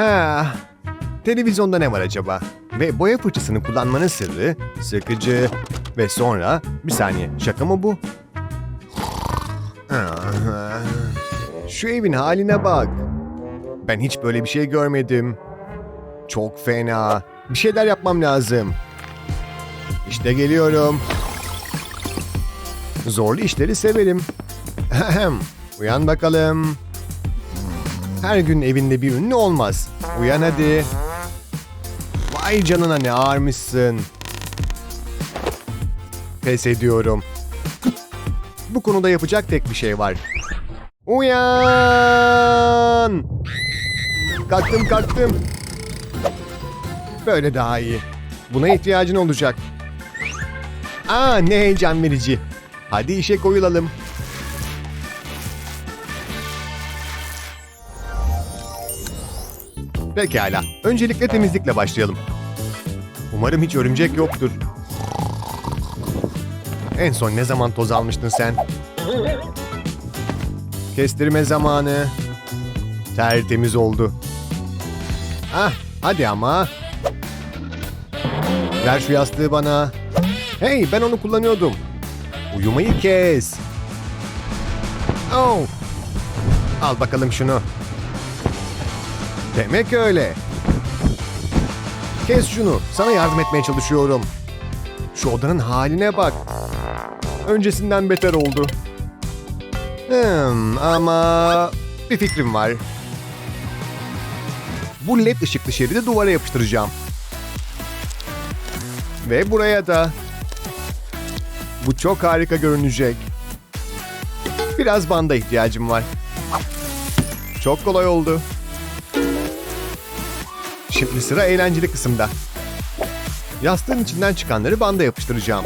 Ah, televizyonda ne var acaba? Ve boya fırçasını kullanmanın sırrı sıkıcı ve sonra bir saniye şaka mı bu? Şu evin haline bak. Ben hiç böyle bir şey görmedim. Çok fena. Bir şeyler yapmam lazım. İşte geliyorum. Zorlu işleri severim. Uyan bakalım. Her gün evinde bir ünlü olmaz. Uyan hadi. Vay canına ne ağırmışsın. Pes ediyorum. Bu konuda yapacak tek bir şey var. Uyan! Kalktım kalktım. Böyle daha iyi. Buna ihtiyacın olacak. Aa ne heyecan verici. Hadi işe koyulalım. Pekala. Öncelikle temizlikle başlayalım. Umarım hiç örümcek yoktur. En son ne zaman toz almıştın sen? Kestirme zamanı. Tertemiz oldu. Ah, hadi ama. Ver şu yastığı bana. Hey, ben onu kullanıyordum. Uyumayı kes. Oh. Al bakalım şunu. Demek öyle. Kes şunu. Sana yardım etmeye çalışıyorum. Şu odanın haline bak. Öncesinden beter oldu. Hmm, ama bir fikrim var. Bu led ışıklı şeridi duvara yapıştıracağım. Ve buraya da. Bu çok harika görünecek. Biraz banda ihtiyacım var. Çok kolay oldu. Şimdi sıra eğlenceli kısımda. Yastığın içinden çıkanları banda yapıştıracağım.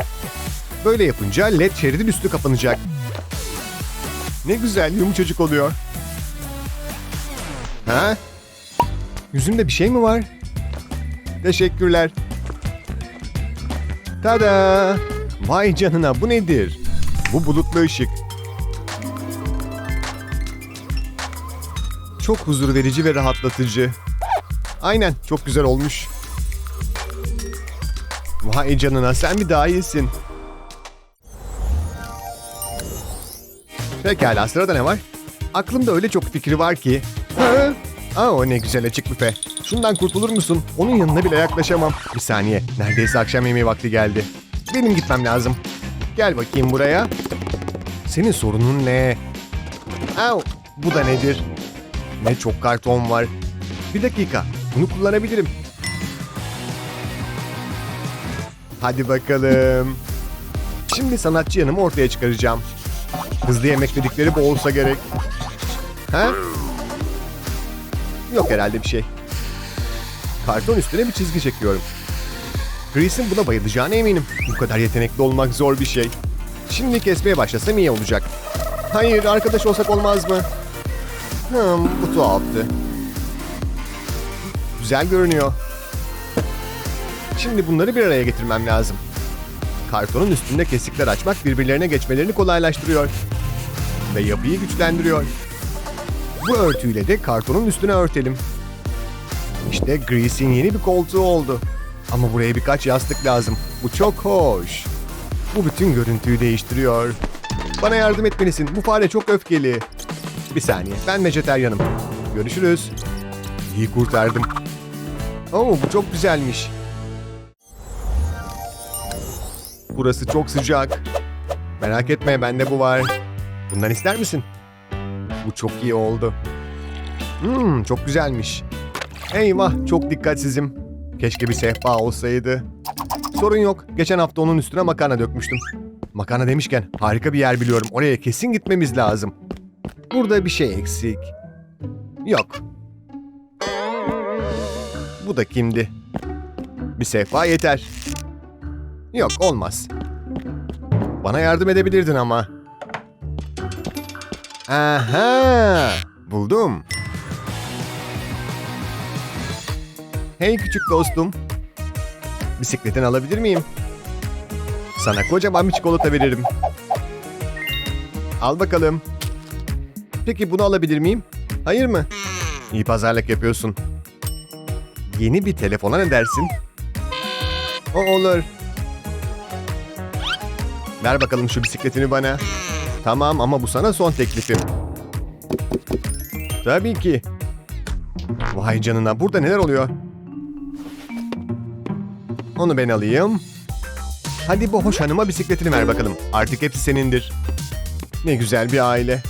Böyle yapınca led şeridin üstü kapanacak. Ne güzel yumuşacık oluyor. Ha? Yüzümde bir şey mi var? Teşekkürler. Tada! Vay canına bu nedir? Bu bulutlu ışık. Çok huzur verici ve rahatlatıcı. Aynen çok güzel olmuş. Vay canına sen bir daha iyisin. Pekala sırada ne var? Aklımda öyle çok fikri var ki. Ha? Aa ne güzel açık büfe. Şundan kurtulur musun? Onun yanına bile yaklaşamam. Bir saniye. Neredeyse akşam yemeği vakti geldi. Benim gitmem lazım. Gel bakayım buraya. Senin sorunun ne? Au, bu da nedir? Ne çok karton var. Bir dakika. Bunu kullanabilirim. Hadi bakalım. Şimdi sanatçı yanımı ortaya çıkaracağım. Hızlı yemek dedikleri bu olsa gerek. Ha? Yok herhalde bir şey. Karton üstüne bir çizgi çekiyorum. Chris'in buna bayılacağına eminim. Bu kadar yetenekli olmak zor bir şey. Şimdi kesmeye başlasam iyi olacak. Hayır, arkadaş olsak olmaz mı? Hmm, bu tuhaftı. Güzel görünüyor. Şimdi bunları bir araya getirmem lazım. Kartonun üstünde kesikler açmak birbirlerine geçmelerini kolaylaştırıyor. Ve yapıyı güçlendiriyor. Bu örtüyle de kartonun üstüne örtelim. İşte Grease'in yeni bir koltuğu oldu. Ama buraya birkaç yastık lazım. Bu çok hoş. Bu bütün görüntüyü değiştiriyor. Bana yardım etmelisin. Bu fare çok öfkeli. Bir saniye. Ben vejeteryanım. Görüşürüz. İyi kurtardım. Oo bu çok güzelmiş. Burası çok sıcak. Merak etme bende bu var. Bundan ister misin? Bu çok iyi oldu. Hmm, çok güzelmiş. Eyvah çok dikkatsizim. Keşke bir sehpa olsaydı. Sorun yok. Geçen hafta onun üstüne makarna dökmüştüm. Makarna demişken harika bir yer biliyorum. Oraya kesin gitmemiz lazım. Burada bir şey eksik. Yok. Bu da kimdi? Bir sehpa yeter. Yok olmaz. Bana yardım edebilirdin ama. Aha! Buldum. Hey küçük dostum. Bisikletini alabilir miyim? Sana kocaman bir çikolata veririm. Al bakalım. Peki bunu alabilir miyim? Hayır mı? İyi pazarlık yapıyorsun. Yeni bir telefona ne dersin? O olur. Ver bakalım şu bisikletini bana. Tamam ama bu sana son teklifim. Tabii ki. Vay canına burada neler oluyor? Onu ben alayım. Hadi bu hoş hanıma bisikletini ver bakalım. Artık hepsi senindir. Ne güzel bir aile.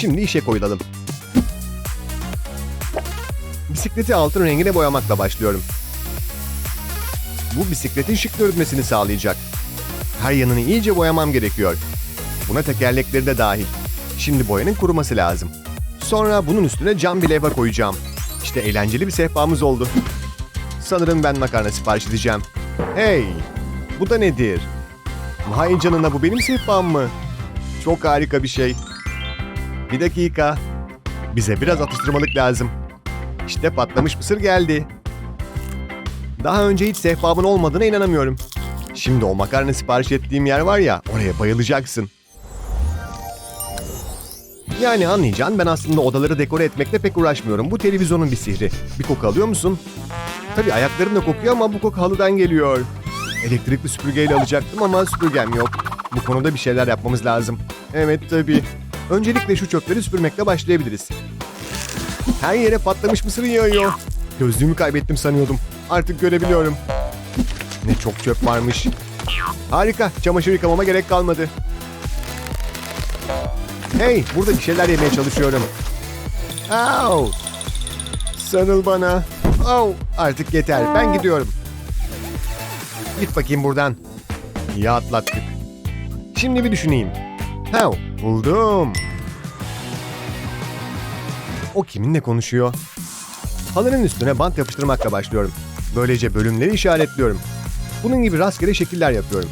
Şimdi işe koyulalım. Bisikleti altın rengine boyamakla başlıyorum. Bu bisikletin şık görünmesini sağlayacak. Her yanını iyice boyamam gerekiyor. Buna tekerlekleri de dahil. Şimdi boyanın kuruması lazım. Sonra bunun üstüne cam bir levha koyacağım. İşte eğlenceli bir sehpamız oldu. Sanırım ben makarna sipariş edeceğim. Hey! Bu da nedir? Vay canına bu benim sehpam mı? Çok harika bir şey. Bir dakika. Bize biraz atıştırmalık lazım. İşte patlamış mısır geldi. Daha önce hiç sehpamın olmadığına inanamıyorum. Şimdi o makarna sipariş ettiğim yer var ya, oraya bayılacaksın. Yani anlayacağın ben aslında odaları dekore etmekle pek uğraşmıyorum. Bu televizyonun bir sihri. Bir koku alıyor musun? Tabii ayaklarım da kokuyor ama bu koku halıdan geliyor. Elektrikli süpürgeyle alacaktım ama süpürgem yok. Bu konuda bir şeyler yapmamız lazım. Evet tabii. Öncelikle şu çöpleri süpürmekle başlayabiliriz. Her yere patlamış mısır yağıyor. Gözlüğümü kaybettim sanıyordum. Artık görebiliyorum. Ne çok çöp varmış. Harika. Çamaşır yıkamama gerek kalmadı. Hey, burada bir şeyler yemeye çalışıyorum. Au! Sarıl bana. Au! Artık yeter. Ben gidiyorum. Git bakayım buradan. İyi atlattık. Şimdi bir düşüneyim. Ha, buldum. O kiminle konuşuyor? Halının üstüne bant yapıştırmakla başlıyorum. Böylece bölümleri işaretliyorum. Bunun gibi rastgele şekiller yapıyorum.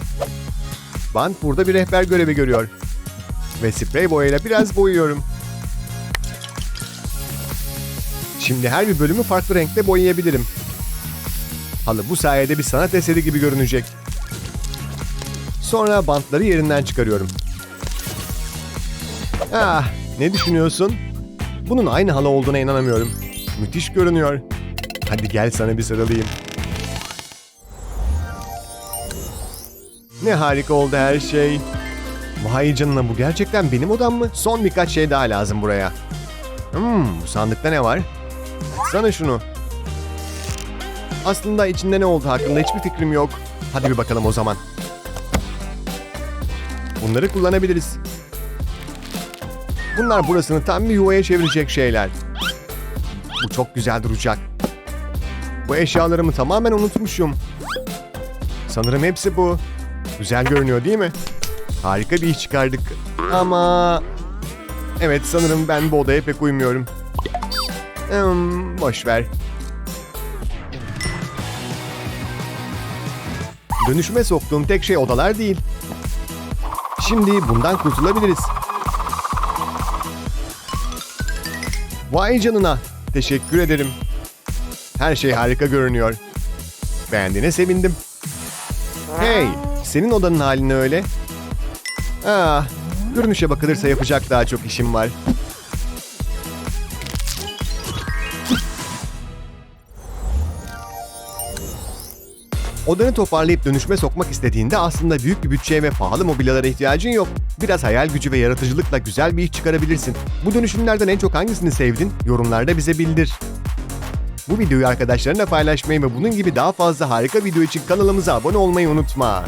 Bant burada bir rehber görevi görüyor. Ve sprey boyayla biraz boyuyorum. Şimdi her bir bölümü farklı renkte boyayabilirim. Halı bu sayede bir sanat eseri gibi görünecek. Sonra bantları yerinden çıkarıyorum. Ah, ne düşünüyorsun? Bunun aynı halı olduğuna inanamıyorum. Müthiş görünüyor. Hadi gel sana bir sarılayım. Ne harika oldu her şey. Vay canına bu gerçekten benim odam mı? Son birkaç şey daha lazım buraya. Hmm, bu sandıkta ne var? Sana şunu. Aslında içinde ne oldu hakkında hiçbir fikrim yok. Hadi bir bakalım o zaman. Bunları kullanabiliriz. Bunlar burasını tam bir yuvaya çevirecek şeyler. Bu çok güzel duracak. Bu eşyalarımı tamamen unutmuşum. Sanırım hepsi bu. Güzel görünüyor değil mi? Harika bir iş çıkardık. Ama... Evet sanırım ben bu odaya pek uymuyorum. Hmm, boş ver. Dönüşüme soktuğum tek şey odalar değil. Şimdi bundan kurtulabiliriz. Vay canına. Teşekkür ederim. Her şey harika görünüyor. Beğendiğine sevindim. Hey, senin odanın halini öyle. Ah, görünüşe bakılırsa yapacak daha çok işim var. Odanı toparlayıp dönüşme sokmak istediğinde aslında büyük bir bütçeye ve pahalı mobilyalara ihtiyacın yok. Biraz hayal gücü ve yaratıcılıkla güzel bir iş çıkarabilirsin. Bu dönüşümlerden en çok hangisini sevdin? Yorumlarda bize bildir. Bu videoyu arkadaşlarına paylaşmayı ve bunun gibi daha fazla harika video için kanalımıza abone olmayı unutma.